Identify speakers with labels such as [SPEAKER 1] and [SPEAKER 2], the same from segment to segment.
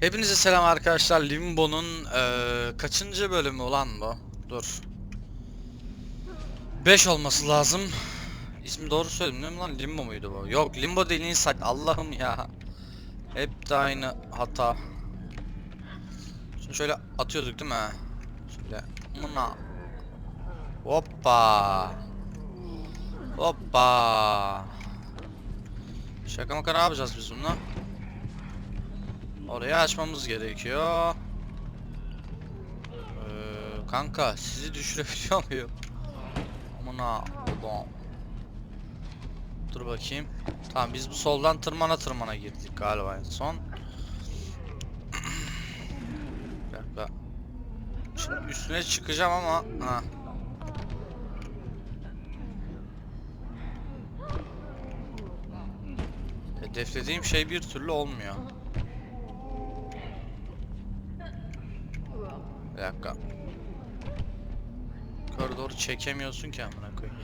[SPEAKER 1] Hepinize selam arkadaşlar. Limbo'nun eee, kaçıncı bölümü ulan bu? Dur. 5 olması lazım. İsmi doğru söyledim mi lan? Limbo muydu bu? Yok Limbo değil Inside. Allah'ım ya. Hep de aynı hata. Şimdi şöyle atıyorduk değil mi? Şöyle. Mına. Hoppa. Hoppa. Şaka maka ne yapacağız biz bununla? Orayı açmamız gerekiyor. Ee, kanka sizi düşürebiliyor muyum? Amına ulan. Dur bakayım. Tamam biz bu soldan tırmana tırmana girdik galiba en son. Bir dakika. Şimdi üstüne çıkacağım ama ha. Hedeflediğim şey bir türlü olmuyor. Bir dakika. Yukarı doğru çekemiyorsun ki amına koyayım.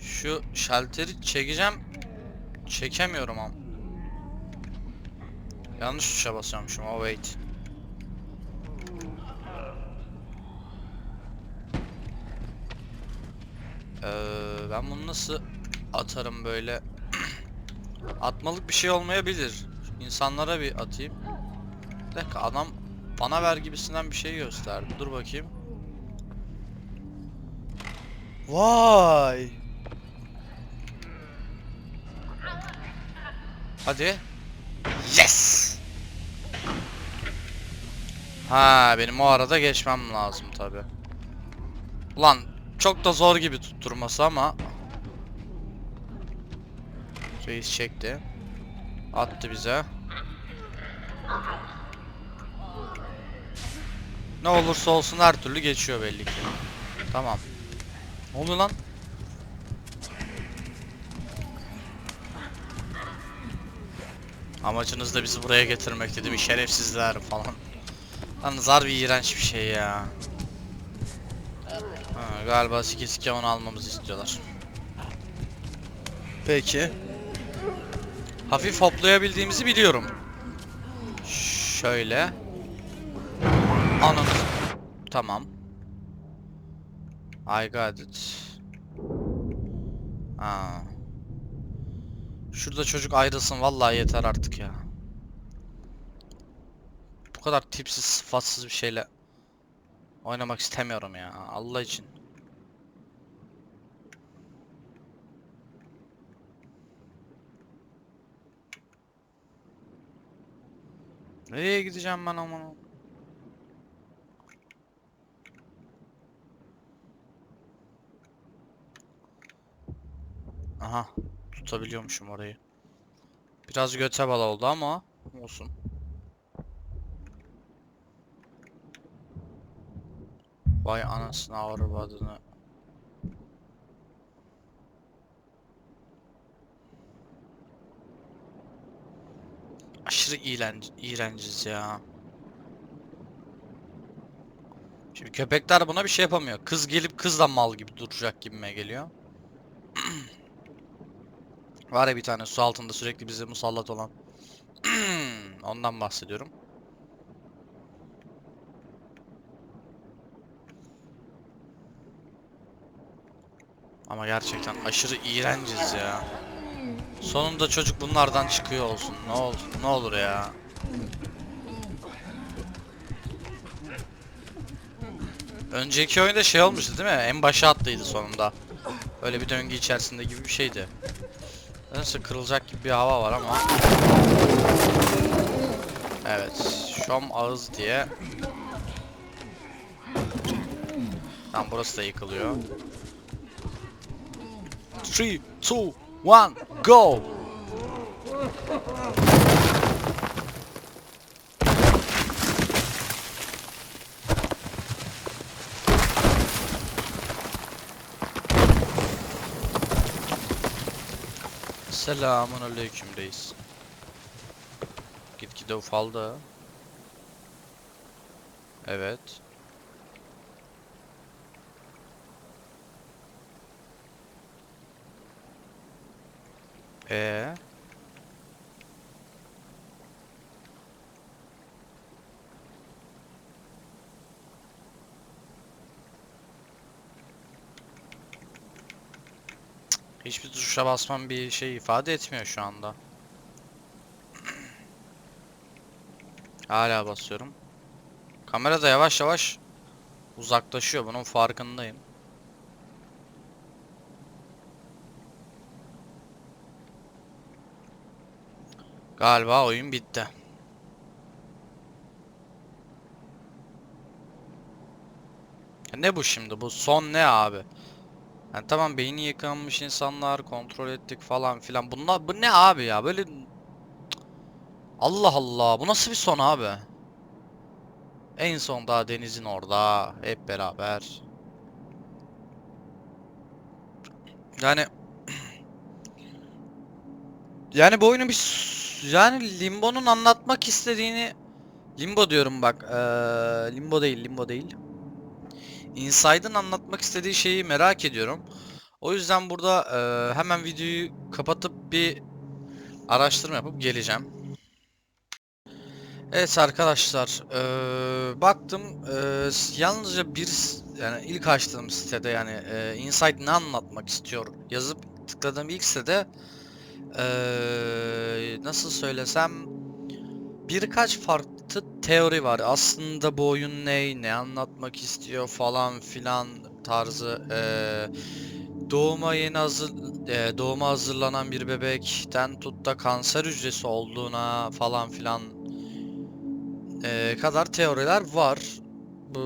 [SPEAKER 1] Şu şalteri çekeceğim. Çekemiyorum am. Yanlış tuşa basıyormuşum. Oh wait. Ee, ben bunu nasıl atarım böyle? Atmalık bir şey olmayabilir. İnsanlara bir atayım. Bir dakika adam bana ver gibisinden bir şey gösterdi. Dur bakayım. Vay. Hadi. Yes. Ha benim o arada geçmem lazım tabi. Ulan çok da zor gibi tutturması ama. Reis çekti. Attı bize. Ne olursa olsun her türlü geçiyor belli ki. Tamam. Ne oluyor lan? Amacınız da bizi buraya getirmek değil mi? Şerefsizler falan. Lan zar bir iğrenç bir şey ya. Ha, galiba sike sike onu almamızı istiyorlar. Peki. Hafif hoplayabildiğimizi biliyorum. Şöyle. Ananı. Tamam. I got it. Ha. Şurada çocuk ayrılsın vallahi yeter artık ya. Bu kadar tipsiz, sıfatsız bir şeyle oynamak istemiyorum ya. Allah için. Nereye gideceğim ben aman? Aha, tutabiliyormuşum orayı. Biraz göte bala oldu ama olsun. Vay anasını avradını. Aşırı iğrenç, iğrenciz ya. Şimdi köpekler buna bir şey yapamıyor. Kız gelip kızla mal gibi duracak gibime geliyor. Var ya bir tane su altında sürekli bize musallat olan. Ondan bahsediyorum. Ama gerçekten aşırı iğrenciz ya. Sonunda çocuk bunlardan çıkıyor olsun. Ne olur, ne olur ya. Önceki oyunda şey olmuştu değil mi? En başa attıydı sonunda. Öyle bir döngü içerisinde gibi bir şeydi. Nasıl kırılacak gibi bir hava var ama. Evet. Şom ağız diye. Tamam burası da yıkılıyor. 3, 2, 1, go! Selamun aleyküm reis. Gitgide ufaldı. Evet. Ee. Hiçbir tuşa basmam bir şey ifade etmiyor şu anda. Hala basıyorum. Kamera da yavaş yavaş uzaklaşıyor. Bunun farkındayım. Galiba oyun bitti. Ne bu şimdi? Bu son ne abi? Yani tamam beyni yıkanmış insanlar kontrol ettik falan filan. Bunlar bu ne abi ya? Böyle Allah Allah. Bu nasıl bir son abi? En son daha denizin orada hep beraber. Yani yani bu oyunu bir yani Limbo'nun anlatmak istediğini Limbo diyorum bak. eee, Limbo değil, Limbo değil. Inside'ın anlatmak istediği şeyi merak ediyorum. O yüzden burada eee, hemen videoyu kapatıp bir araştırma yapıp geleceğim. Evet arkadaşlar, eee, baktım s- yalnızca bir yani ilk açtığım sitede yani eee Inside ne anlatmak istiyor yazıp tıkladığım ilk sitede eee, nasıl söylesem birkaç farklı teori var. Aslında bu oyun ne, ne anlatmak istiyor falan filan tarzı eee doğuma yeni hazır eee, doğuma hazırlanan bir bebekten tut da kanser hücresi olduğuna falan filan eee, kadar teoriler var. Bu,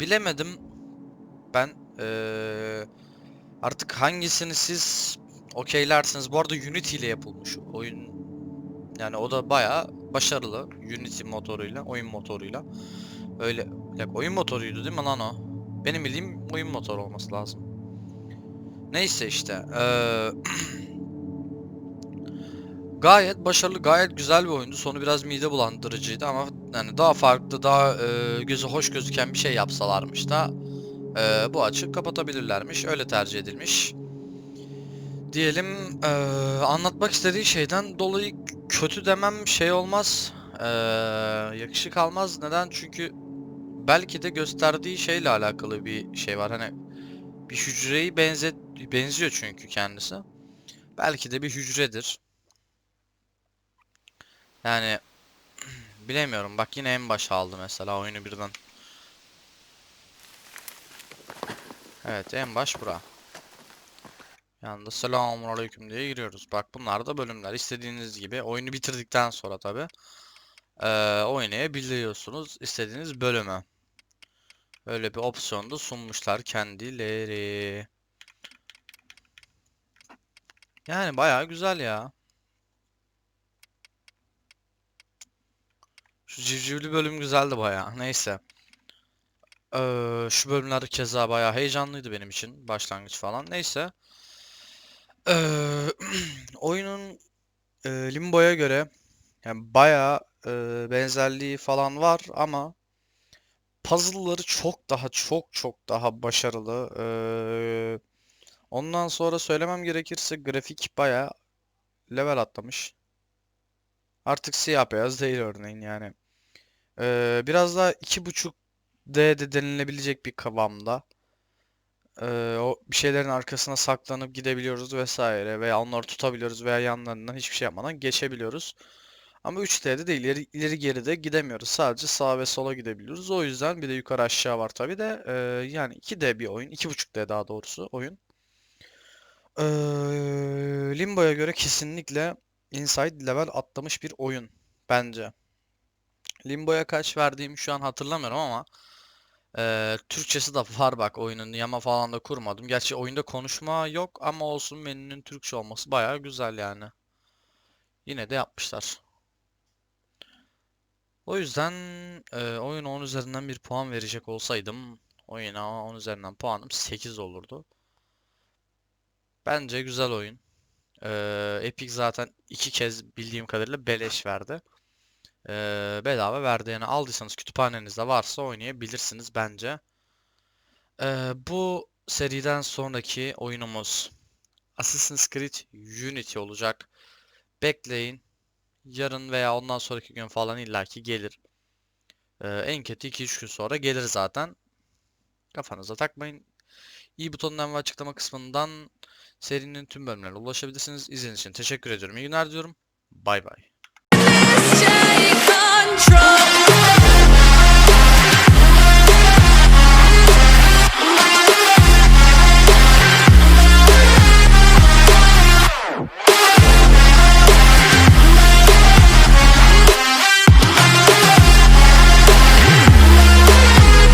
[SPEAKER 1] bilemedim. Ben eee, artık hangisini siz okeylersiniz. Bu arada Unity ile yapılmış oyun. Yani o da bayağı başarılı. Unity motoruyla, oyun motoruyla. Öyle, dakika, oyun motoruydu değil mi lan o? Benim bildiğim oyun motoru olması lazım. Neyse işte. eee, gayet başarılı, gayet güzel bir oyundu. Sonu biraz mide bulandırıcıydı ama yani daha farklı, daha eee gözü hoş gözüken bir şey yapsalarmış da eee, bu açık kapatabilirlermiş. Öyle tercih edilmiş. Diyelim eee, anlatmak istediği şeyden dolayı kötü demem şey olmaz. eee, yakışık almaz. Neden? Çünkü belki de gösterdiği şeyle alakalı bir şey var. Hani bir hücreyi benzet benziyor çünkü kendisi. Belki de bir hücredir. Yani bilemiyorum. Bak yine en başa aldı mesela oyunu birden. Evet en baş bura. Yanında selamünaleyküm diye giriyoruz. Bak bunlar da bölümler. İstediğiniz gibi oyunu bitirdikten sonra tabi oynayabiliyorsunuz istediğiniz bölümü. Öyle bir opsiyon da sunmuşlar kendileri. Yani bayağı güzel ya. Şu civcivli bölüm güzeldi bayağı. Neyse. Ee, şu bölümler keza bayağı heyecanlıydı benim için. Başlangıç falan. Neyse. Ee, oyunun e, Limbo'ya göre yani bayağı e, benzerliği falan var ama puzzle'ları çok daha çok çok daha başarılı. Ee, ondan sonra söylemem gerekirse grafik bayağı level atlamış. Artık siyah beyaz değil örneğin yani. Ee, biraz daha 2.5D'de denilebilecek bir kıvamda. Ee, o bir şeylerin arkasına saklanıp gidebiliyoruz vesaire veya onları tutabiliyoruz veya yanlarından hiçbir şey yapmadan geçebiliyoruz. Ama 3D'de değil ileri, ileri geri de gidemiyoruz. Sadece sağa ve sola gidebiliyoruz. O yüzden bir de yukarı aşağı var tabi de ee, yani 2D bir oyun. 2.5D daha doğrusu oyun. Ee, Limbo'ya göre kesinlikle Inside level atlamış bir oyun bence. Limbo'ya kaç verdiğimi şu an hatırlamıyorum ama eee, Türkçesi de var bak oyunun yama falan da kurmadım. Gerçi oyunda konuşma yok ama olsun menünün Türkçe olması bayağı güzel yani. Yine de yapmışlar. O yüzden eee oyuna 10 üzerinden bir puan verecek olsaydım oyuna 10 üzerinden puanım 8 olurdu. Bence güzel oyun. Eee, Epic zaten iki kez bildiğim kadarıyla beleş verdi. Eee, bedava verdi yani aldıysanız kütüphanenizde varsa oynayabilirsiniz bence. Eee, bu seriden sonraki oyunumuz Assassin's Creed Unity olacak. Bekleyin. Yarın veya ondan sonraki gün falan illaki gelir. Eee, en kötü 2-3 gün sonra gelir zaten. Kafanıza takmayın. İyi butonundan ve açıklama kısmından serinin tüm bölümlerine ulaşabilirsiniz. İzlediğiniz için teşekkür ediyorum. İyi günler diyorum. Bay bay.